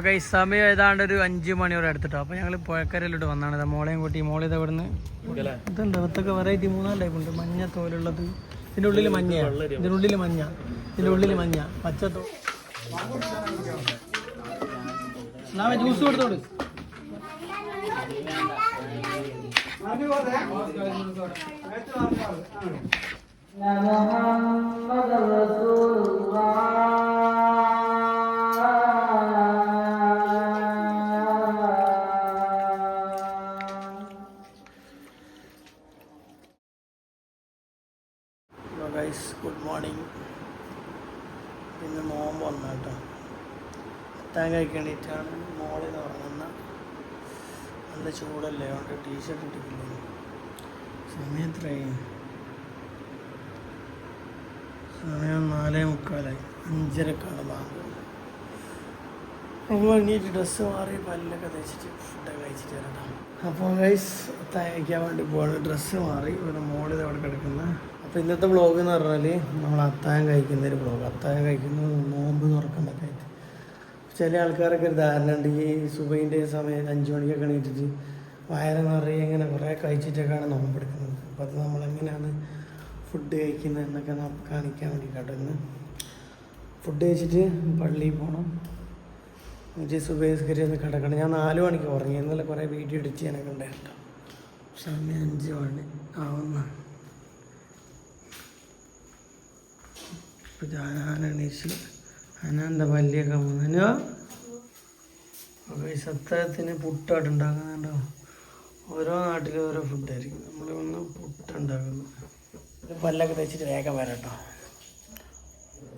Okay ഈ സമയം ഏതാണ്ട് ഒരു അഞ്ച് മണിയോടെ എടുത്തിട്ടോ അപ്പോൾ ഞങ്ങൾ പുഴക്കരയിലോട്ട് വന്നാണ് ഇതാ മോളെയും കൂട്ടി മോളെ ഇത് ഇവിടുന്ന് ഇതുണ്ട് ഇതൊക്കെ വെറൈറ്റി മൂന്നാൽ ടൈപ്പ് ഉണ്ട് മഞ്ഞ തോലുള്ളത് ഇതിന്റെ ഉള്ളിൽ മഞ്ഞ ഇതിന്റെ ഉള്ളിൽ മഞ്ഞ ഇതിന്റെ ഉള്ളിൽ മഞ്ഞ പച്ച തോ ജ്യൂസ് കൊടുത്തോട് ഹലോ ഗൈസ് ഗുഡ് മോർണിംഗ് ഇന്ന് നോമ്പ് വന്ന കേട്ടോ എത്താൻ കഴിക്കേണ്ടിയിട്ടാണ് മോളിൽ ഉറങ്ങുന്ന നല്ല ചൂടല്ലേ? അതുകൊണ്ട് ടീഷർട്ട് ഇട്ടിട്ടില്ല. സമയം എത്രയായി സമയം നാലേ മുക്കാലായി. അഞ്ചരക്കാണ് ബാങ്ക്. അപ്പോൾ എണീറ്റ് ഡ്രസ്സ് മാറി പല്ലൊക്കെ തേച്ചിട്ട് ഫുഡൊക്കെ കഴിച്ചിട്ട് വരട്ടോ. അപ്പോൾ ഗൈസ് കഴിക്കാൻ വേണ്ടി പോകുന്നത് ഡ്രസ്സ് മാറി. ഇവിടെ മോളിൽ അവിടെ കിടക്കുന്ന അപ്പോൾ ഇന്നത്തെ വ്ളോഗ് എന്ന് പറഞ്ഞാൽ നമ്മൾ അത്തായം കഴിക്കുന്ന ഒരു വ്ളോഗ് അത്തായം കഴിക്കുന്നത് നോമ്പ് തുറക്കുന്ന ആയിട്ട്. ചില ആൾക്കാരൊക്കെ ഒരു ധാരണ ഉണ്ട്. ഈ സുബൈന്റെ സമയം അഞ്ച് മണിക്കൊക്കെ എണീറ്റിട്ട് വയറ് നിറയെ ഇങ്ങനെ കുറേ കഴിച്ചിട്ടൊക്കെയാണ് നോമ്പ് എടുക്കുന്നത്. അപ്പോൾ അത് നമ്മളെങ്ങനെയാണ് ഫുഡ് കഴിക്കുന്നത് എന്നൊക്കെ നമുക്ക് കാണിക്കാൻ വേണ്ടിയിട്ടാണ് ഇന്ന്. ഫുഡ് കഴിച്ചിട്ട് പള്ളിയിൽ പോകണം എന്നിട്ട് സുബേസ്കരി ഒന്ന് കിടക്കണം. ഞാൻ നാല് മണിക്ക് ഉറങ്ങി. ഇന്നലെ കുറേ വീഡിയോ എഡിറ്റ് ചെയ്യാനൊക്കെ ഉണ്ടായിരുന്നു. സമയം അഞ്ച് മണി. ആവുന്ന. ഇപ്പം അനന്ത എണീച്ച് മുന്നോ അപ്പോൾ ഈ പുട്ടായിട്ട് ഉണ്ടാക്കുന്നുണ്ടോ? ഓരോ നാട്ടിലും ഓരോ ഫുഡായിരിക്കും നമ്മൾ ഒന്ന് പുട്ടുണ്ടാക്കുന്നു പല്ലൊക്കെ തേച്ചിട്ട് വേഗം വരട്ടോ.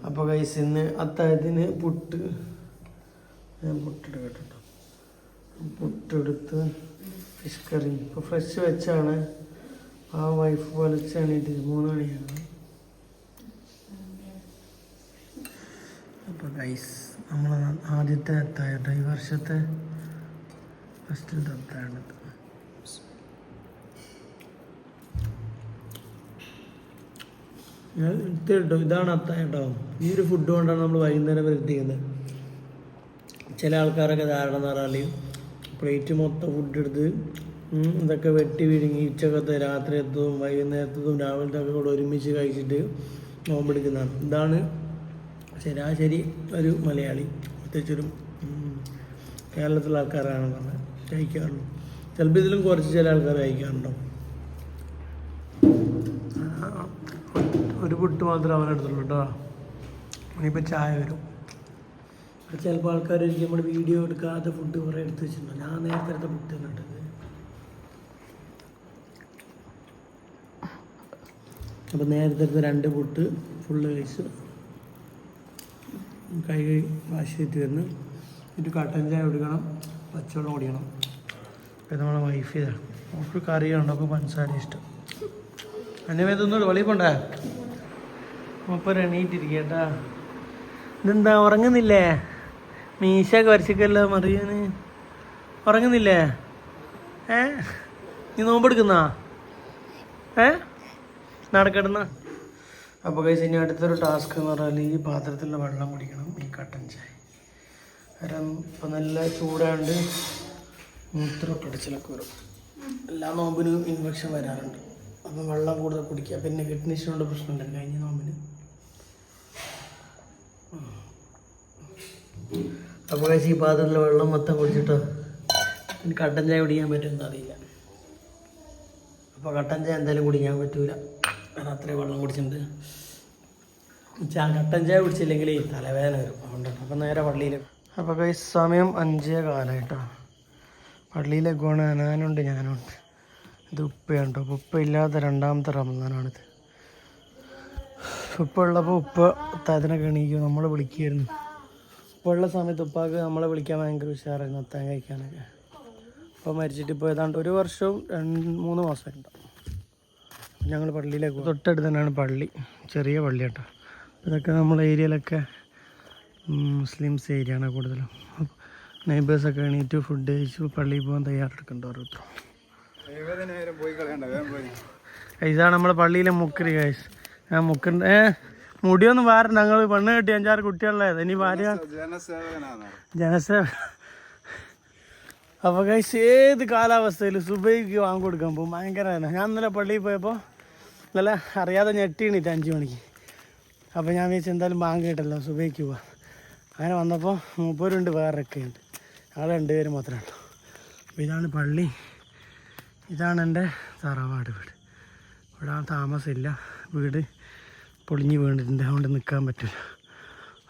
അപ്പോൾ കൈസ് ഇന്ന് അത്താഴത്തിന് പുട്ട്. ഞാൻ പുട്ടെടുക്കട്ടോ കേട്ടോ പുട്ടെടുത്ത് ഫിഷ് കറി ഇപ്പോൾ ഫ്രഷ് വെച്ചാണ്. ആ വൈഫ് പൊലിച്ച് ഇത് മൂന്ന് മണിയാണ് അപ്പോൾ ഗൈസ് നമ്മൾ ആദ്യത്തെ അത്താഴട്ടോ ഈ വർഷത്തെ ഫസ്റ്റിലത്തെ അത്താഴത്ത് ഞാൻ കേട്ടോ ഇതാണ് അത്തായിട്ടോ ഈ ഒരു ഫുഡ് കൊണ്ടാണ് നമ്മൾ വൈകുന്നേരം വരെ എത്തിക്കുന്നത്. ചില ആൾക്കാരൊക്കെ ധാരണ പറഞ്ഞാൽ പ്ലേറ്റ് മൊത്തം ഫുഡ് എടുത്ത് ഇതൊക്കെ വെട്ടി വിഴുങ്ങി ഉച്ചക്കത്തെ രാത്രി എത്തതും വൈകുന്നേരത്തതും രാവിലത്തെ ഒക്കെ കൂടെ ഒരുമിച്ച് കഴിച്ചിട്ട് നോമ്പെടുക്കുന്നതാണ് ഇതാണ് ശരാശരി ഒരു മലയാളി പ്രത്യേകിച്ചൊരു കേരളത്തിലെ ആൾക്കാരാണ് പറഞ്ഞത് കഴിക്കാറുള്ളൂ ചിലപ്പോൾ ഇതിലും കുറച്ച് ചില ആൾക്കാർ കഴിക്കാറുണ്ടോ ആ, ഒരു പുട്ട് മാത്രമേ അവനെടുത്തുള്ളൂ കേട്ടോ ഇനിയിപ്പോൾ ചായ വരും. ചിലപ്പോൾ ആൾക്കാർ നമ്മൾ വീഡിയോ എടുക്കാതെ ഫുഡ് കുറേ എടുത്ത് വെച്ചിട്ടുണ്ടോ? ഞാൻ നേരത്തെ എടുത്ത ഫുഡ് കണ്ടത് അപ്പോൾ നേരത്തെ എടുത്ത രണ്ട് പുട്ട് ഫുള്ള് കഴിച്ച് കൈ കൈ വാശി തെറ്റി വരുന്നു. എന്നിട്ട് കട്ടൻ ചായ കുടിക്കണം പച്ചവെള്ളം കുടിക്കണം. ഇപ്പം നമ്മളെ വൈഫ് ഇതാണ് നമുക്ക് കറി അപ്പോൾ പഞ്ചസാര ഇഷ്ടം. എന്റെ മേത്തൊന്നുകൂടെ വെളിയിൽ പോണ്ടേ? അപ്പം എണീറ്റിരിക്കട്ടാ. ഇതെന്താ ഉറങ്ങുന്നില്ലേ? മീശയൊക്കെ വരച്ചിക്കല്ലോ മറിയാന് ഉറങ്ങുന്നില്ലേ? ഏ? നീ നോമ്പെടുക്കുന്ന? ഏ? നടക്കിടുന്ന? അപ്പോൾ കഴിച്ച് ഇനി അടുത്തൊരു ടാസ്ക് എന്ന് പറഞ്ഞാൽ ഈ പാത്രത്തിലുള്ള വെള്ളം കുടിക്കണം ഈ കട്ടൻ ചായ. കാരണം ഇപ്പം നല്ല ചൂടാണ്ട് മൂത്രമൊക്കെ അടിച്ചിലൊക്കെ വരും. എല്ലാ നോമ്പിനും ഇൻഫെക്ഷൻ വരാറുണ്ട്. അപ്പം വെള്ളം കൂടുതൽ കുടിക്കുക. പിന്നെ കിഡ്നി സ്റ്റോണിന്റെ പ്രശ്നമുണ്ട് കഴിഞ്ഞ നോമ്പിന്. അപ്പോൾ കഴിച്ച് ഈ പാത്രത്തിലെ വെള്ളം മൊത്തം കുടിച്ചിട്ടോ? കട്ടൻ ചായ കുടിക്കാൻ പറ്റുമെന്ന് അറിയില്ല. അപ്പോൾ കട്ടൻ ചായ എന്തായാലും കുടിക്കാൻ പറ്റൂല. അത്രയും വെള്ളം കുടിച്ചിട്ടുണ്ട്. ചാ കട്ടൻ ചായ കുടിച്ചില്ലെങ്കിൽ തലവേദന വരും. അതുകൊണ്ടാണ് അപ്പം നേരെ പള്ളിയിൽ അപ്പോൾ കൈ സമയം അഞ്ചേ കാലമായിട്ടോ പള്ളിയിലേക്ക് ഗുണ ഞാനുണ്ട് ഞാനുണ്ട്. ഇത് ഉപ്പയുണ്ട് ഉപ്പ ഇല്ലാത്ത രണ്ടാമത്തെ റമദാനാണിത്. ഉപ്പ ഉള്ളപ്പോൾ ഉപ്പ തതിനൊക്കെ എണീക്കും നമ്മളെ വിളിക്കുമായിരുന്നു ഉപ്പ ഉള്ള സമയത്ത് ഉപ്പാക്ക് നമ്മളെ വിളിക്കാൻ ഭയങ്കര ഉഷാറായിരുന്നു അത്താൻ കഴിക്കാനൊക്കെ. അപ്പോൾ മരിച്ചിട്ട് ഇപ്പോൾ ഏതാണ്ട് ഒരു വർഷവും രണ്ട് മൂന്ന് മാസമായിട്ടുണ്ടാവും. ഞങ്ങൾ പള്ളിയിലേക്ക്. തൊട്ടടുത്ത് തന്നെയാണ് പള്ളി. ചെറിയ പള്ളി കേട്ടോ. ഇതൊക്കെ നമ്മളെ ഏരിയയിലൊക്കെ മുസ്ലിംസ് ഏരിയ ആണ് കൂടുതലും നെയ്ബേഴ്സൊക്കെ എണീറ്റ് ഫുഡ് കഴിച്ചു പള്ളിയിൽ പോകാൻ തയ്യാറെടുക്കുന്നുണ്ട് ഓരോരുത്തരും പോയി കളയണ്ട വേഗം പോയി ഇതാണ് നമ്മളെ പള്ളിയിലെ മുക്കരി ഗൈസ് ആ മുക്കറിന്റെ ഏ മുടിയൊന്നും വാരണ്ട. ഞങ്ങൾ പെണ്ണ് കെട്ടി അഞ്ചാറ് കുട്ടികളിലായത് ഇനി ഭാര്യ ജനസേവ അപ്പോൾ കൈസ് ഏത് കാലാവസ്ഥയിലും സുബൈക്ക് വാങ്ങി കൊടുക്കാൻ പോകും. ഭയങ്കര. ഞാൻ ഇന്നലെ പള്ളിയിൽ പോയപ്പോൾ നല്ല അറിയാതെ ഞെട്ടിണിട്ട് അഞ്ച് മണിക്ക്. അപ്പോൾ ഞാൻ വിചാരിച്ചു എന്തായാലും ബാങ്ക് കിട്ടല്ലോ സുബൈക്ക് പോവാം. അങ്ങനെ വന്നപ്പോൾ മൂപ്പരുണ്ട് വേറൊക്കെ ഉണ്ട്. ഞങ്ങൾ രണ്ടുപേരും മാത്രമേ ഉള്ളൂ അപ്പോൾ ഇതാണ് പള്ളി. ഇതാണ് എന്റെ തറവാട് വീട്. ഇവിടെ താമസമില്ല. വീട് പൊളിഞ്ഞ് വീണിട്ടുണ്ട്. അതുകൊണ്ട് നിൽക്കാൻ പറ്റില്ല.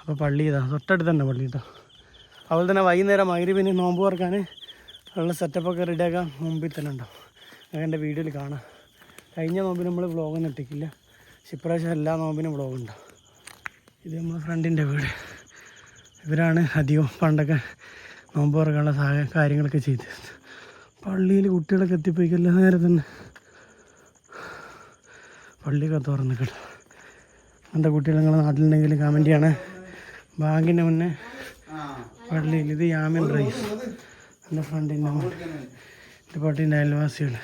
അപ്പോൾ പള്ളി ഇതാ തൊട്ടടുത്ത് തന്നെ പള്ളി കേട്ടോ അതുപോലെ തന്നെ വൈകുന്നേരം മൈരുവിന് നോമ്പ് തുറക്കാൻ ഉള്ള സെറ്റപ്പൊക്കെ റെഡിയാക്കാൻ മുമ്പിൽ തന്നെ ഉണ്ടാവും അങ്ങനെ എന്റെ വീഡിയോയിൽ കാണാം. കഴിഞ്ഞ നോമ്പിന് നമ്മൾ വ്ളോഗൊന്നും ഇട്ടിക്കില്ല പക്ഷെ ഇപ്രാവശ്യം എല്ലാ നോമ്പിനും വ്ളോഗ് ഉണ്ടാവും ഇത് നമ്മുടെ ഫ്രണ്ടിന്റെ വീട്. ഇവരാണ് അധികം പണ്ടൊക്കെ നോമ്പ് തുറക്കാനുള്ള സഹായ കാര്യങ്ങളൊക്കെ ചെയ്ത്. പള്ളിയിൽ കുട്ടികളൊക്കെ എത്തിപ്പോയിക്കല്ല നേരെ തന്നെ. പള്ളിയൊക്കെ തുറന്നിക്കട്ടെ എന്റെ കുട്ടികൾ നിങ്ങളുടെ നാട്ടിലുണ്ടെങ്കിൽ കമന്റ് ചെയ്യണേ? ബാങ്കിന്റെ മുന്നേ പള്ളിയിൽ ഇത് യാമിൻ റൈസ്. എന്റെ ഫ്രണ്ടിന്റെ എന്റെ പാട്ടിന്റെ അയൽവാസികൾ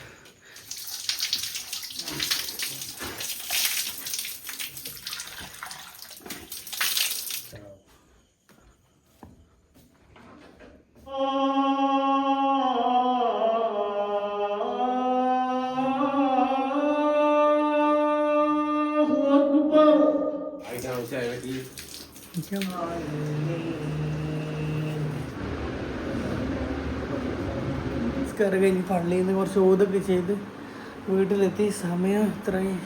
നിസ്കാരം കഴിഞ്ഞ് പള്ളിയിൽ നിന്ന് കുറച്ച് ഓതൊക്കെ ചെയ്ത് വീട്ടിലെത്തി. സമയം ഇത്രയും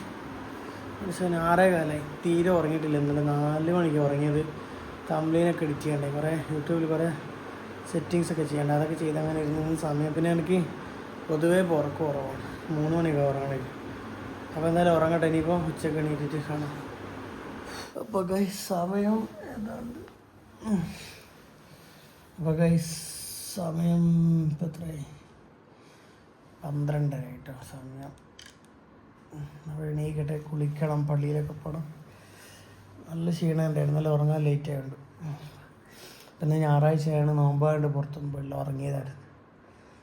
ശനി ആറേ കാലമായി തീരെ ഉറങ്ങിയിട്ടില്ല. ഇന്നലെ നാല് മണിക്ക് ഉറങ്ങിയത്. തമ്പ്ലീനൊക്കെ എഡിറ്റ് ചെയ്യണ്ടേ കുറേ യൂട്യൂബിൽ കുറേ സെറ്റിങ്സ് ഒക്കെ ചെയ്യണ്ടേ അതൊക്കെ ചെയ്ത് അങ്ങനെ ഇരുന്ന സമയം. പിന്നെ എനിക്ക് പൊതുവേ പുറക്ക് കുറവാണ്. മൂന്ന് മണിയൊക്കെ ഉറങ്ങണേ. അപ്പോൾ എന്തായാലും ഉറങ്ങട്ടെ. ഇനിയിപ്പോൾ ഉച്ചയ്ക്ക് എണീറ്റിട്ട് കാണാം. അപ്പോൾ ഗൈ സമയം ഏതാണ്ട്? അപ്പോൾ ഗൈ സമയം ഇപ്പം എത്രയായി? പന്ത്രണ്ടര കേട്ടോ സമയം. നമ്മൾ എണീക്കട്ടെ കുളിക്കണം പള്ളിയിലൊക്കെ പോകണം നല്ല ക്ഷീണം ഉണ്ടായിരുന്നു നല്ല ഉറങ്ങാൻ ലേറ്റ് ആയതുകൊണ്ട് പിന്നെ ഞായറാഴ്ചയാണ് നോമ്പായിട്ട് പുറത്തും വെള്ളം ഉറങ്ങിയതായിരുന്നു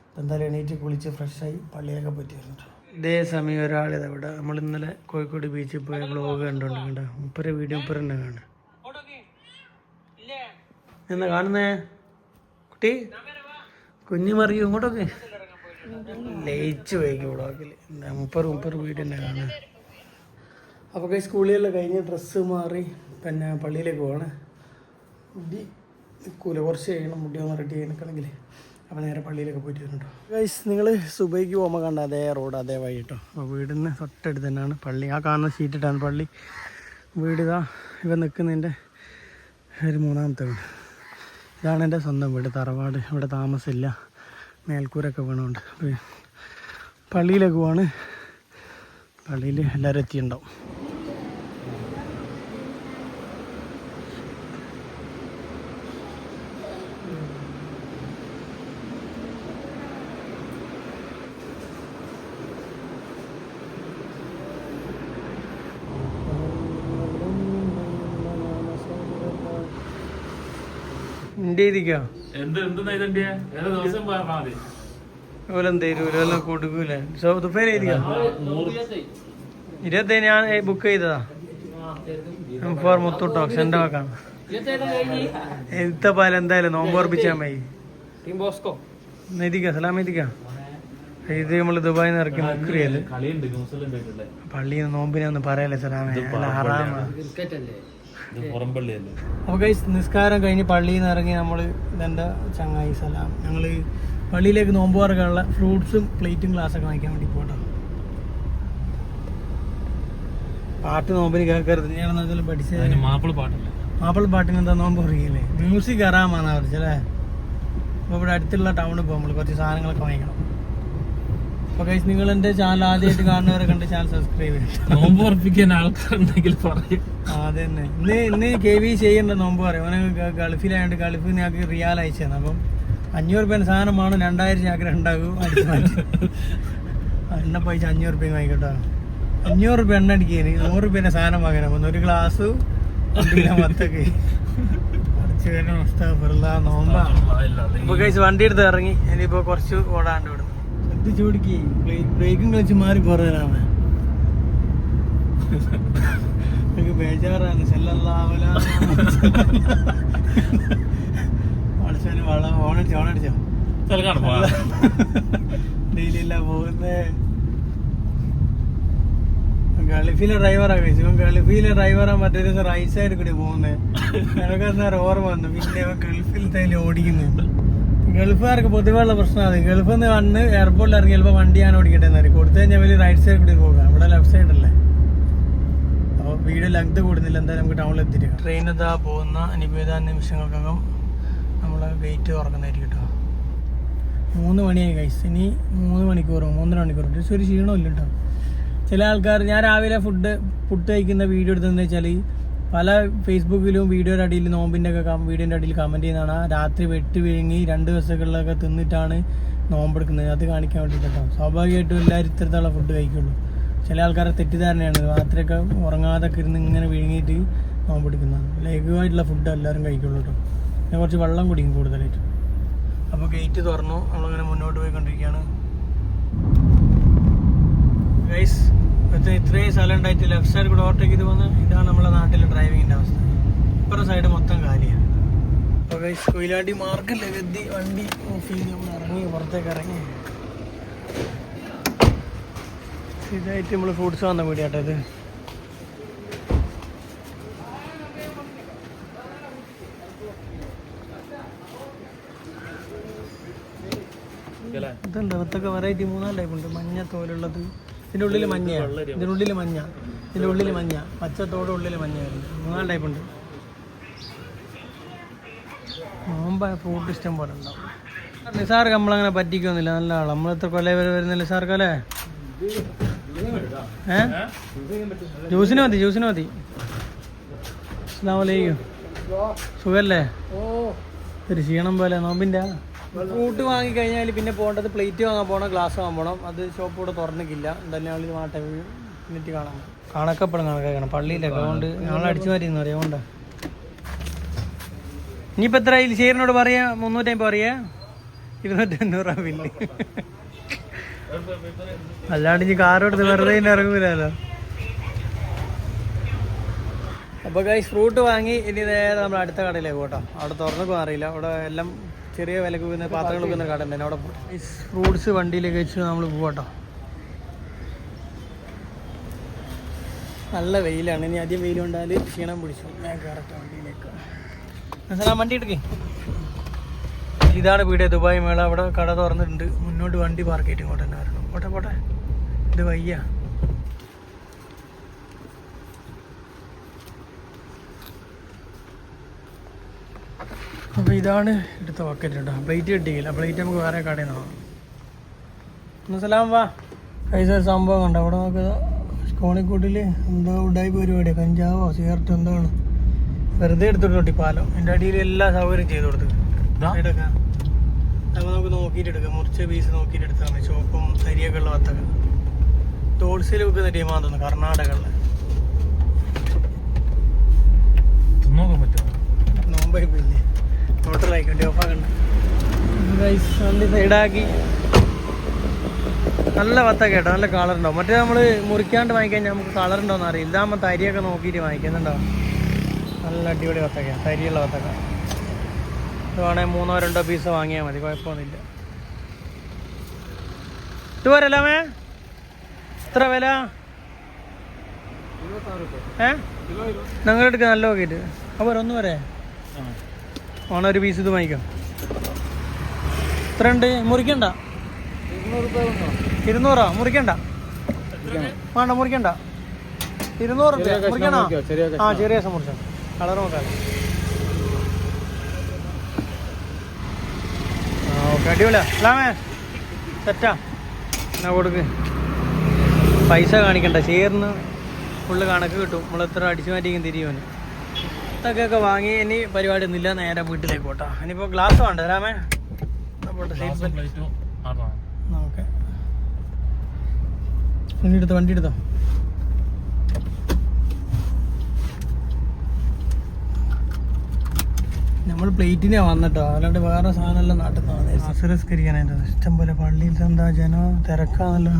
അപ്പം എന്തായാലും എണീറ്റ് കുളിച്ച് ഫ്രഷായി പള്ളിയിലൊക്കെ പറ്റി വരുന്നുണ്ട് ഇതേ സമയം ഒരാളിത് ഇവിടെ നമ്മൾ ഇന്നലെ കോഴിക്കോട് ബീച്ചിൽ പോയ ബ്ലോഗ് കണ്ടുകൊണ്ടിരിക്കണ്ട കണ്ട? മുപ്പര വീഡിയോ മുപ്പര തന്നെ കാണുക എന്നാ കാണുന്നേ? കുട്ടി? കുഞ്ഞു മറിയും ഇങ്ങോട്ടൊക്കെ. ലയിച്ച് വൈകി വ്ളോഗിൽ മുപ്പത് മുപ്പത് വീട് തന്നെ കാണാൻ അപ്പോൾ കൈ സ്കൂളിലെല്ലാം കഴിഞ്ഞ് ഡ്രസ്സ് മാറി പിന്നെ പള്ളിയിലേക്ക് പോകണേ മുടി നിൽക്കൂല കുറച്ച് കഴിയണം. മുടി ഒന്ന് റെഡി ആയി നിൽക്കണമെങ്കിൽ അപ്പോൾ നേരെ പള്ളിയിലേക്ക് പോയിട്ട് വരുന്നുണ്ടോ ഗൈസ് നിങ്ങൾ സുബൈക്ക് പോകുമ്പോൾ കണ്ട അതേ റോഡ് അതേ വഴി കേട്ടോ അപ്പോൾ വീടിന് തൊട്ടടുത്ത് തന്നെയാണ് പള്ളി. ആ കാണുന്ന സീറ്റിട്ടാണ് പള്ളി. വീട് ഇതാ ഇവ നിൽക്കുന്നതിന്റെ ഒരു മൂന്നാമത്തെ വീട്. ഇതാണ് എന്റെ സ്വന്തം വീട്. തറവാട്. ഇവിടെ താമസമില്ല. മേൽക്കൂരൊക്കെ വീണുണ്ട് പള്ളിയിലേക്ക് പോവാണ്. പള്ളിയിൽ എല്ലാവരും എത്തിയിട്ടുണ്ടാവും. ഇന്ത്യയിലേക്കാണ് എന്ത് എന്ത് ഇതിന്റെ ഏത് ദിവസം പറഞ്ഞാൽ മതി. കൊടുക്കൂലേ? ഇരുപത്തേഴ് ഞാൻ ബുക്ക് ചെയ്തതാ. ഫോർ മുത്തൂട്ടോ സെൻഡ് ആക്കാം. പാല എന്തായാലും നോമ്പ് ഓർപ്പിച്ചാൽ മതി. നെതിക്ക സലാമെതിക്ക ഇത് നമ്മൾ ദുബായിൽ നിന്ന് ഇറക്കി മുക്രിയൽ പള്ളിയിൽ നിന്ന് നോമ്പിനെ ഒന്ന് പറയല്ലേ സലാമേ? അല്ല ഹറാമാണ് അപ്പോൾ ഗൈസ് നിസ്കാരം കഴിഞ്ഞ് പള്ളിയിൽ നിന്ന് ഇറങ്ങി നമ്മൾ ഇതെന്താ? ചങ്ങായി സലാം. ഞങ്ങൾ പള്ളിയിലേക്ക് നോമ്പ് തുറക്കാനുള്ള ഫ്രൂട്ട്സും പ്ലേറ്റും ഗ്ലാസ്സൊക്കെ വാങ്ങിക്കാൻ വേണ്ടി പോട്ടോ. പാട്ട് നോമ്പിന് കേൾക്കരുത്. ഞാൻ പഠിച്ചത് മാപ്പിള പാട്ടില്ല. മാപ്പിള പാട്ടിന് എന്താ നോമ്പ് പറയില്ലേ മ്യൂസിക് കയറാമെന്നാണ് പറഞ്ഞല്ലേ അപ്പോൾ ഇവിടെ അടുത്തുള്ള ടൗണിൽ പോകുമ്പോൾ കുറച്ച് സാധനങ്ങളൊക്കെ വാങ്ങിക്കണം. അപ്പോൾ ഗൈസ് നിങ്ങൾ എന്റെ ചാനൽ ആദ്യമായിട്ട് കാണുന്നവരൊക്കെ കണ്ട് ചാനൽ സബ്സ്ക്രൈബ് ചെയ്യണം നോമ്പ് ഉറപ്പിക്കാൻ ആൾക്കാരുണ്ടെങ്കിൽ പറയും. അതന്നെ. ഇന്ന് ഇന്ന് കെ വി ചെയ്യേണ്ട നോമ്പ് പറയും. അവന് ഗ- ഗൾഫിലായതുകൊണ്ട് ഗൾഫിൽ ഞങ്ങൾക്ക് റിയാൽ അയച്ചാണ് അപ്പം അഞ്ഞൂറ് രൂപേന്റെ സാധനമാണ് രണ്ടായിരം ചാക്കര ഉണ്ടാകും. അടിച്ച് മാറ്റി. എണ്ണ പൈസ അഞ്ഞൂറ് രൂപയും വാങ്ങിക്കട്ടോ അഞ്ഞൂറ് രൂപ എണ്ണ അടിക്കാൻ നൂറ് രൂപേന്റെ സാധനം വാങ്ങണം. അപ്പം ഒരു ഗ്ലാസ് മത്തൊക്കെ അടിച്ചു കഴിഞ്ഞ അവസ്ഥ നോമ്പാ ഇപ്പൊ കഴിച്ച് വണ്ടി എടുത്ത് ഇറങ്ങി. ഇനിയിപ്പോ കുറച്ച് ഓടാണ്ട് ശ്രദ്ധിച്ചു പിടിക്ക്. ബ്രേക്കും കളിച്ച് മാറി പോറാമേ ബേജാറാണ്. സെല്ലാവല വളച്ചാൽ വള ഓണടിച്ചോ ഓണടിച്ചോ? ഡെയിലില്ല പോകുന്നേ. ഗൾഫിലെ ഡ്രൈവറാ കഴിച്ചു ഇവൻ ഗൾഫിലെ ഡ്രൈവറാ മറ്റേ ദിവസം റൈറ്റ് സൈഡിൽ കൂടി പോകുന്നേ. എനിക്ക് അന്നേരം ഓർമ്മ വന്നു. പിന്നെ ഇവൻ ഗൾഫിൽ തേലി ഓടിക്കുന്നു. ഗൾഫുകാർക്ക് പൊതുവെയുള്ള പ്രശ്നമാണ് ഗൾഫിൽ നിന്ന് വന്ന് എയർപോർട്ടിൽ ഇറങ്ങി ചിലപ്പോൾ വണ്ടിയാണ് ഞാൻ ഓടിക്കട്ടെ എന്നായിരിക്കും കൊടുത്തു കഴിഞ്ഞാൽ വലിയ റൈറ്റ് സൈഡ് കൂടി പോകാം. ഇവിടെ ലെഫ്റ്റ് സൈഡ് അല്ലേ? അപ്പോൾ വീട് ലെങ്ത് കൂടുന്നില്ല. എന്തായാലും നമുക്ക് ടൗണിൽ എത്തിയിട്ട് ട്രെയിൻ ഇതാ പോകുന്ന ഇനിയിപ്പോൾ നിമിഷങ്ങൾക്കകം നമ്മൾ ഗേറ്റ് തുറക്കുന്നതായിരിക്കും കേട്ടോ. മൂന്ന് മണിയായി കഴിച്ച് ഇനി മൂന്ന് മണിക്കൂറോ മൂന്നര മണിക്കൂറോ. ഒരു ക്ഷീണമില്ല കേട്ടോ. ചില ആൾക്കാർ ഞാൻ രാവിലെ ഫുഡ് ഫുഡ് കഴിക്കുന്ന വീഡിയോ എടുത്തതെന്ന് വെച്ചാൽ പല ഫേസ്ബുക്കിലും വീഡിയോയുടെ അടിയിൽ നോമ്പിന്റെ ഒക്കെ വീഡിയോന്റെ അടിയിൽ കമന്റ് ചെയ്യുന്നതാണ്. രാത്രി വെട്ടി വിഴുങ്ങി രണ്ട് ദിവസങ്ങളിലൊക്കെ തിന്നിട്ടാണ് നോമ്പെടുക്കുന്നത്. അത് കാണിക്കാൻ വേണ്ടിയിട്ട് കേട്ടോ സ്വാഭാവികമായിട്ടും എല്ലാവരും ഇത്തരത്തിലുള്ള ഫുഡ് കഴിക്കുള്ളൂ. ചില ആൾക്കാരെ തെറ്റിദ്ധാരണയാണ്. രാത്രിയൊക്കെ ഉറങ്ങാതെ ഇരുന്ന് ഇങ്ങനെ വിഴുങ്ങിയിട്ട് നോമ്പെടുക്കുന്നതാണ്. ലഘുവായിട്ടുള്ള ഫുഡ് എല്ലാവരും കഴിക്കുള്ളൂ കേട്ടോ പിന്നെ കുറച്ച് വെള്ളം കുടിക്കും കൂടുതലായിട്ട്. അപ്പോൾ ഗേറ്റ് തുറന്നു. നമ്മളിങ്ങനെ മുന്നോട്ട് പോയിക്കൊണ്ടിരിക്കുകയാണ്. ഗൈസ് ഇത്രയും സ്ഥലം ഉണ്ടായിട്ട് ലെഫ്റ്റ് സൈഡ് കൂടെ ഓവർടേക്ക് ചെയ്ത് പോകുന്നത് ഇതാണ് നമ്മുടെ നാട്ടിലെ ഡ്രൈവിങ്ങിന്റെ അവസ്ഥ. ഇപ്പുറം സൈഡ് മൊത്തം കാലിയാണ്. അപ്പോൾ ഗൈസ് കൊയിലാണ്ടി മാർക്കറ്റിലേക്ക് ഗതി? വണ്ടി ഓഫ് ചെയ്ത് നമ്മൾ ഇറങ്ങി പുറത്തേക്ക് ഇറങ്ങി. ഇതായിട്ട് നമ്മൾ ഫ്രൂട്ട്സ് വന്ന വീടിയാട്ടോ ഇത്. ഇതുണ്ട് ഇതൊക്കെ വെറൈറ്റി മൂന്നാൽ ടൈപ്പ് ഉണ്ട് മഞ്ഞ തോലുള്ളത്. ഇതിന്റെ ഉള്ളിൽ മഞ്ഞയാണ്. ഇതിന്റെ ഉള്ളിൽ മഞ്ഞ. ഇതിന്റെ ഉള്ളിൽ മഞ്ഞ. പച്ചത്തോടെ ഉള്ളിൽ മഞ്ഞ വരുന്നത് മൂന്നാൽ ടൈപ്പ് ഉണ്ട്. നോമ്പ ഫ്രൂട്ട് ഇഷ്ടം പോലെ ഉണ്ടാവും. നിസാർ നമ്മളങ്ങനെ പറ്റിക്കൊന്നുമില്ല. നല്ല ആളാണ് നമ്മളെത്ര കൊല്ലം വരെ വരുന്നില്ല സാർക്കല്ലേ ഏ? ജ്യൂസിന് മതി ജ്യൂസിന് മതി. അസ്ലാമലൈക്കും സുഖല്ലേ? ഒരു ക്ഷീണം പോലെ നോമ്പിന്റെ ഫ്രൂട്ട് വാങ്ങിക്കഴിഞ്ഞാൽ പിന്നെ പോകേണ്ടത് പ്ലേറ്റ് വാങ്ങാൻ പോകണം ഗ്ലാസ് വാങ്ങാൻ പോകണം. അത് ഷോപ്പ് കൂടെ തുറന്നിക്കില്ല എന്തായാലും ഞങ്ങൾ മാട്ടെ എന്നിട്ട് കാണാം കണക്കപ്പെടും കണക്കാക്കണം പള്ളിയിലൊക്കെ അതുകൊണ്ട് ഞങ്ങൾ അടിച്ചു മാറ്റിയെന്ന് അറിയാം. അതുകൊണ്ടാ. ഇനിയിപ്പോൾ എത്ര ഇതിൽ ഷെയറിനോട് പറയാ മുന്നൂറ്റമ്പത് പറയാ? ഇരുന്നൂറ്റി അഞ്ഞൂറ് ബില്ല്. അല്ലാണ്ട് ഇനി കാറെടുത്ത് വെറുതെ ഇനി ഇറങ്ങൂലല്ലോ. അപ്പോൾ കൈ ഫ്രൂട്ട് വാങ്ങി ഇനി നേരെ നമ്മൾ അടുത്ത കടയിലേക്ക് പോട്ടോ. അവിടെ തുറന്നു അറിയില്ല. അവിടെ എല്ലാം ചെറിയ വിലക്ക് പോകുന്ന പാത്രങ്ങൾ വെക്കുന്ന കട ഉണ്ട് അവിടെ ഫ്രൂട്ട്സ് വണ്ടിയിലേക്ക് വെച്ച് നമ്മൾ പോവാട്ടോ. നല്ല വെയിലാണ്. ഇനി അധികം വെയിൽ കൊണ്ടാൽ ക്ഷീണം പിടിച്ചു. ഞാൻ കറക്റ്റ് വണ്ടിയിലേക്ക്. ആ വണ്ടി എടുക്കേ. ഇതാണ് വീട് ദുബായ് മേള. അവിടെ കട തുറന്നിട്ടുണ്ട്. മുന്നോട്ട് വണ്ടി പാർക്ക് ചെയ്തിട്ട് ഇങ്ങോട്ട് തന്നെ വരണം. പോട്ടെ പോട്ടെ. ഇത് വയ്യ. അപ്പോൾ ഇതാണ് എടുത്ത ബക്കറ്റ് കേട്ടോ പ്ലേറ്റ് കിട്ടിയില്ല. പ്ലേറ്റ് നമുക്ക് വേറെ കടയിൽ നിന്ന് വാങ്ങാം. ഒന്ന് സലാം വാ. പൈസ ഒരു സംഭവം കണ്ടോ? അവിടെ നമുക്ക് കോണിക്കൂട്ടിൽ എന്തോ ഉണ്ടായി പരിപാടിയാണ് കഞ്ചാവോ സിഗരറ്റോ എന്താണ് വെറുതെ എടുത്തിട്ടുണ്ട് തൊട്ടി പാലം. എന്റെ അടിയിൽ എല്ലാ സൗകര്യം ചെയ്ത് കൊടുത്തു. എടുക്കാം അപ്പോൾ നമുക്ക് നോക്കിയിട്ട് എടുക്കാം. മുറിച്ച പീസ് നോക്കിയിട്ട് എടുത്താൽ മതി. ചോപ്പും തരിയൊക്കെ ഉള്ള വത്തക്ക. ടോൾസിൽ വെക്കുന്ന ടീമാണെന്ന് തോന്നുന്നു. കർണാടകകളിൽ നോക്കാൻ പറ്റുമോ? നോമ്പായി പോയില്ലേ? ടോട്ടലായിക്കോട്ടെ ഓഫാക്കണ്ട. വണ്ടി സൈഡാക്കി. നല്ല വത്ത കേട്ടോ നല്ല കളർ ഉണ്ടാവും മറ്റേ നമ്മൾ മുറിക്കാണ്ട് വാങ്ങിക്കഴിഞ്ഞാൽ നമുക്ക് കളർ ഉണ്ടോന്ന് അറിയില്ല. ഇതാകുമ്പോൾ തരിയൊക്കെ നോക്കിയിട്ട് വാങ്ങിക്കുന്നുണ്ടോ? നല്ല അടിപൊളി വത്തക്ക തരിയുള്ള വത്തക്ക. ഇത് വേണമെങ്കിൽ മൂന്നോ രണ്ടോ പീസ് വാങ്ങിയാൽ മതി കുഴപ്പമൊന്നുമില്ല. ഇത് പോരല്ലേ എത്ര വില? ഏ? നിങ്ങളെടുക്ക അടുക്ക് നല്ല നോക്കിയിട്ട് അപ്പോൾ ഒന്ന് വരെ ഓണം ഒരു പീസ് ഇത് വാങ്ങിക്കാം. എത്ര ഉണ്ട് മുറിക്കണ്ട. ഇരുന്നൂറാ? മുറിക്കണ്ട. വേണ്ട മുറിക്കണ്ട. ഇരുന്നൂറ് മുറിക്കണോ? ആ ചെറിയ ദിവസം മുറിച്ചോ. കളർ നോക്കാം. ആ ഓക്കെ അടിപൊളിയാ. അല്ലാമേ സെറ്റാ എന്നാ കൊടുക്ക്. പൈസ കാണിക്കണ്ട. ചേർന്ന് ഫുള്ള് കണക്ക് കിട്ടും. നമ്മൾ എത്ര അടിച്ചു മാറ്റിക്കും തിരിയുവന് ഇതൊക്കെ വാങ്ങി ഇനി പരിപാടി ഒന്നുമില്ല നേരെ വീട്ടിലേക്ക് പോട്ടോ. ഇനിയിപ്പോ ഗ്ലാസ് വേണ്ട രാമേ? വണ്ടി എടുത്തോ വണ്ടി എടുത്തോ? നമ്മൾ പ്ലേറ്റിനെ വന്നിട്ടോ അല്ലാണ്ട് വേറെ സാധനമല്ല നാട്ടിൽ നിന്ന് അസുരസ്കരിക്കാനായിട്ട് ഇഷ്ടം പോലെ പള്ളിയിൽ എന്താ ജനം തിരക്കാണല്ലോ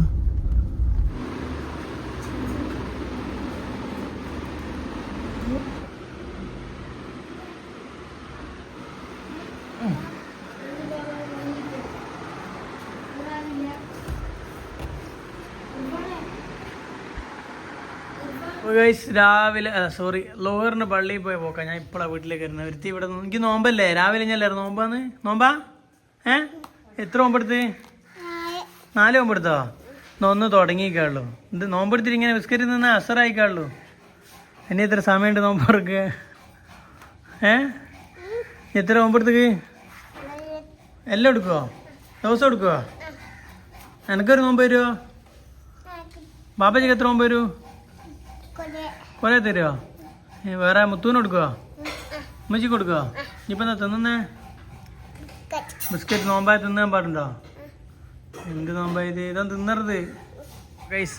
ഗൈസ് രാവിലെ സോറി ലോഹറിന് പള്ളിയിൽ പോയി പോക്കാം. ഞാൻ ഇപ്പോഴാണ് വീട്ടിലേക്ക് വരുന്നത്. ഒരുത്തി ഇവിടെ നിന്ന്- എനിക്ക് നോമ്പല്ലേ? രാവിലെ ഞാൻ നോമ്പാന്ന്? നോമ്പാ? ഏ? എത്ര നോമ്പെടുത്ത്? നാല് നോമ്പെടുത്തോ? ഒന്ന് തുടങ്ങിക്കാളൂ ഇത് നോമ്പെടുത്തിട്ട് ഇങ്ങനെ വിസ്കരി നിന്ന് അസറായിക്കാളൂ എന്നെ എത്ര സമയമുണ്ട് നോമ്പ് തുറക്കുക ഏ എത്ര നോമ്പെടുത്തേക്ക്? എല്ലാം എടുക്കുവോ? ദിവസം എടുക്കുവോ? എനിക്കൊരു നോമ്പ് വരുമോ ബാബാജിക്ക് എത്ര നോമ്പ് വരൂ? കുറേ തരുമോ വേറെ മുത്തൂന് കൊടുക്കുവോ? ഉമ്മച്ചി കൊടുക്കുവോ? ഇനിയിപ്പോൾ എന്താ തിന്നുന്നേ? ബിസ്ക്കറ്റ് നോമ്പായി തിന്നാൻ പാടുണ്ടോ? എന്ത് നോമ്പായത് ഇതാ? തിന്നരുത്.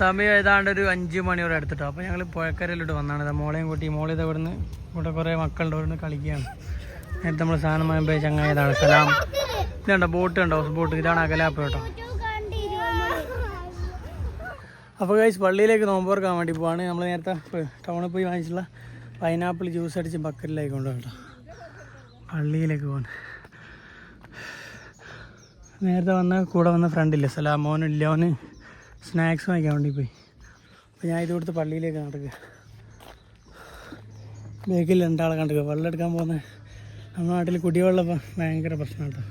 സമയം ഏതാണ്ട് ഒരു അഞ്ച് മണിയോടെ എടുത്തിട്ടോ അപ്പോൾ ഞങ്ങൾ പുഴക്കരയിലോട്ട് വന്നാണ്. മോളെയും കൂട്ടി മോളെ ഇതാ ഇവിടുന്ന് ഇവിടെ കുറേ മക്കളുണ്ട്. ഇവിടുന്ന് കളിക്കുകയാണ്. നേരത്തെ നമ്മൾ സാധനം ചങ്ങായതാണ് സലാം. ഇതുണ്ടോ? ബോട്ട് ഉണ്ടോ? ബോട്ട്. ഇതാണ് അകലാപ്പ് കേട്ടോ. അപ്പോൾ കഴിച്ച് പള്ളിയിലേക്ക് നോമ്പോർക്കാൻ വേണ്ടി പോവാണ്. നമ്മൾ നേരത്തെ ടൗണിൽ പോയി വാങ്ങിച്ചിട്ടുള്ള പൈനാപ്പിൾ ജ്യൂസ് അടിച്ച് ബക്കറ്റിലായി കൊണ്ടുപോകട്ടോ പള്ളിയിലേക്ക് പോകാൻ നേരത്തെ വന്ന കൂടെ വന്ന ഫ്രണ്ടില്ലേ സലാം മോനും ഇല്ല അവന് സ്നാക്സ് വാങ്ങിക്കാൻ വേണ്ടി പോയി. അപ്പോൾ ഞാൻ ഇത് കൊടുത്ത് പള്ളിയിലേക്ക് നടക്കുക ബേക്കിൽ രണ്ടാളെ കണ്ടുക വെള്ളം എടുക്കാൻ പോകുന്ന നമ്മുടെ നാട്ടിൽ കുടിവെള്ളം ഭയങ്കര പ്രശ്നം കേട്ടോ.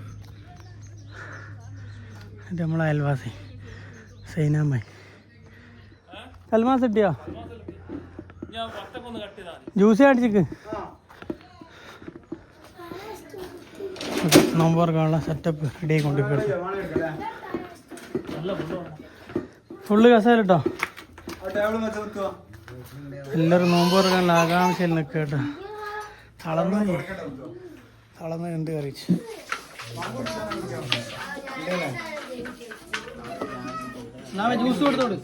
ഇത് നമ്മളെ അയൽവാസി സൈനാമായി കൽമാസ് കിട്ടിയോ ഞാൻ വട്ടക്കൊന്ന് കട്ട് ജ്യൂസ് അടിച്ചിക്ക് നോമ്പർക്കാനുള്ള സെറ്റപ്പ് റെഡി കൊണ്ടുപോയി ഫുള്ള് കസേര കേട്ടോ എല്ലാവരും നോമ്പ് തുറക്കാനുള്ള ആകാംക്ഷയിൽ നിൽക്കുക കേട്ടോ. തളർന്ന് തളർന്ന് എന്ത് കറിച്ച് ജ്യൂസ് കൊടുത്തോട്.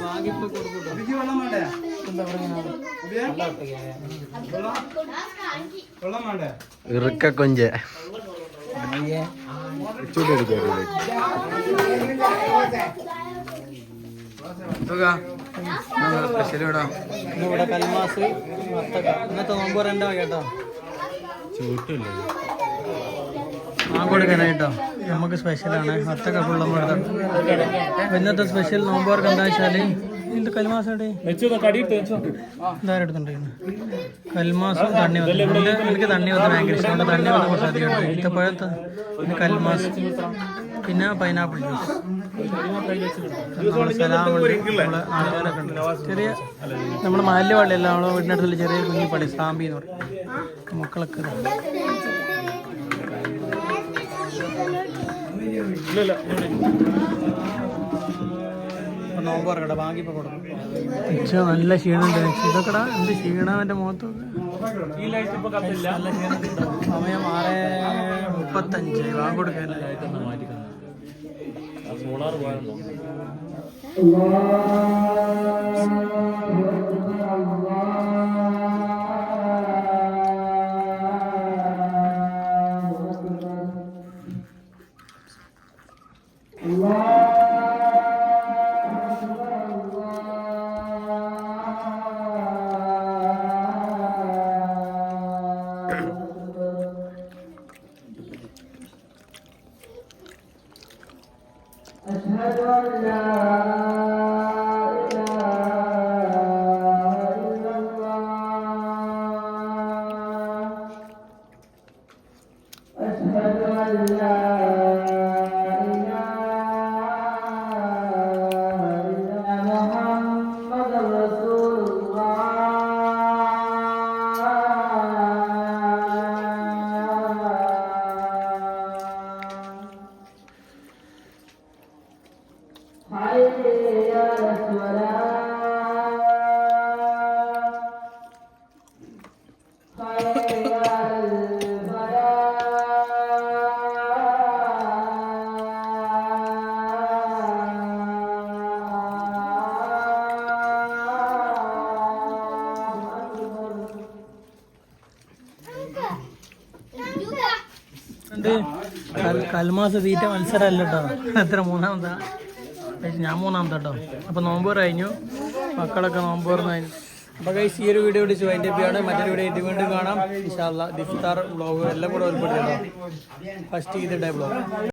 വാങ്ങിപ്പോ കൊടുക്കൂട്ടോ എന്താ പറയുക ഇറുക്ക കൊഞ്ച. ഇവിടെ. കൽമാസ് ഇന്നത്തെ നോമ്പ് രണ്ടോ കേട്ടോ? ചൂട്ടില്ലേ ആ കൊടുക്കാനായിട്ടോ? നമുക്ക് സ്പെഷ്യലാണ് അത്തൊക്കെ ഫുള്ളും കൊടുത്തു. ഇന്നത്തെ സ്പെഷ്യൽ നോമ്പോർക്ക് എന്താ വെച്ചാൽ ഇത് കൽമാസം ഇതാരെടുത്തുണ്ടായിരുന്നു കൽമാസും തണ്ണി വന്നു. എനിക്ക് തണ്ണി വന്ന് ഭയങ്കര ഇഷ്ടമുണ്ട് തണ്ണി വന്ന് കുറച്ച് അധികം ഇത്തപ്പഴത്ത് പിന്നെ കൽമാസ്. പിന്നെ പൈനാപ്പിൾ ജ്യൂസ് നമ്മളെ ഉണ്ട്. ചെറിയ നമ്മുടെ മാലിന്യ പള്ളിയല്ല നമ്മളെ വീടിനടുത്തുള്ള ചെറിയ കുഞ്ഞി പള്ളി സാമ്പി എന്ന് പറയും. മക്കളൊക്കെ നോമ്പ് ബാക്കി ഇപ്പൊ കൊടുക്കും നല്ല ക്ഷീണുണ്ട് ഇതൊക്കെടാ എന്ത് ക്ഷീണം എന്റെ മുഖത്ത്? ഈ ലൈറ്റ് ഇപ്പൊ കത്തില്ല. നല്ല ക്ഷീണമുണ്ട് സമയം ആറ് മുപ്പത്തഞ്ച്. ബാങ്ക് കൊടുക്കാനല്ലേ മാറ്റി സോളാർ പോയാലോ ഉണ്ട് കൽമാസ് തീറ്റ മത്സരമല്ല കേട്ടോ എത്ര മൂന്നാമതാ? ഞാൻ മൂന്നാമത്തെ കേട്ടോ അപ്പൊ നോമ്പ് തുറ കഴിഞ്ഞു. മക്കളൊക്കെ നോമ്പ് കഴിഞ്ഞു. അപ്പോൾ കഴിച്ച് ഈ ഒരു വീഡിയോ വിളിച്ച് വൈൻഡ് ആണ് മറ്റൊരു വീഡിയോ ഇത് വീണ്ടും കാണാം. ഇൻഷാല്ല ദിഫ്താർ ബ്ലോഗ് എല്ലാം കൂടെ ഉൾപ്പെടുത്തിയതാണ് ഫസ്റ്റ് ചെയ്തിട്ടേ വ്ളോഗ്.